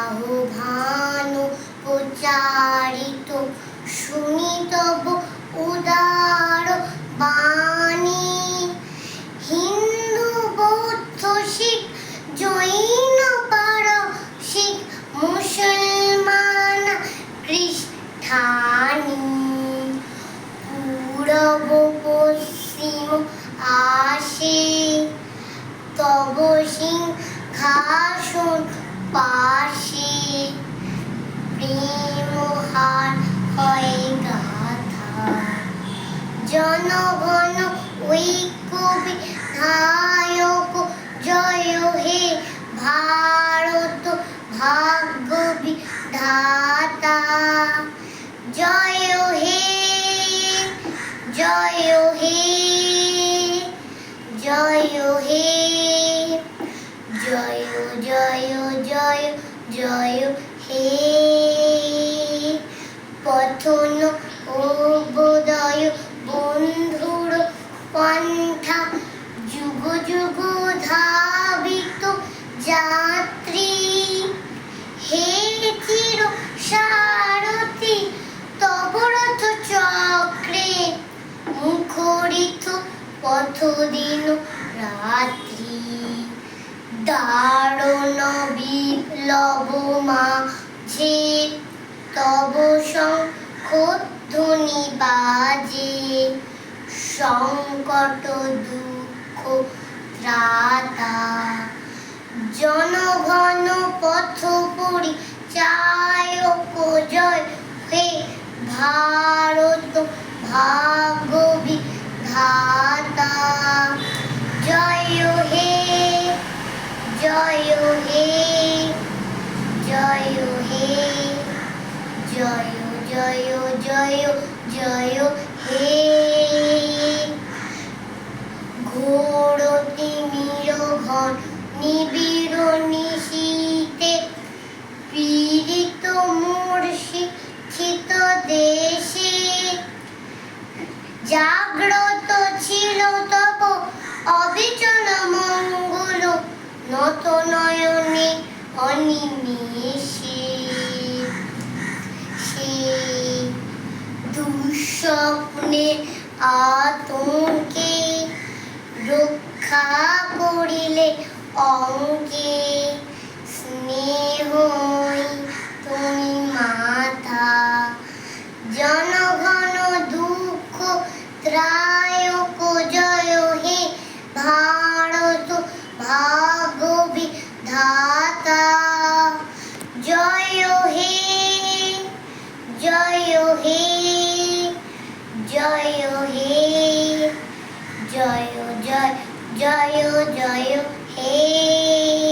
আহ্বান প্রচারিত শুনি উদার বাণী। হিন্দু বৌদ্ধ শিখ জৈন পারসিক মুসলমান খ্রিস্টানি ঐক্য বিধায়ক জয় হে ভারত ভাগ্য জয় হে জয় হে জয় হে জয় জয় জয় জয় হে পথ দিন রাত্রি, দারুণ বিপ্লব মাঝে, তব শঙ্খ ধ্বনি বাজে। সংকট দুঃখ ত্রাতা, জনগণ পথ পরিচায়ক জয়। হে ভারত ভাগ্য জয় হে জয় হে জয় জয় জয় জয় হে ঘোর তিমির ঘন নিবিড় নিশীতে পীড়িত মূর্ষিত দেশে। জাগ্রত অনিমেষে সে দুঃস্বপ্নে আতঙ্কে রক্ষা করিলে অঙ্কে স্নেহই জয় হে জয় হে জয় জয় জয় জয় হে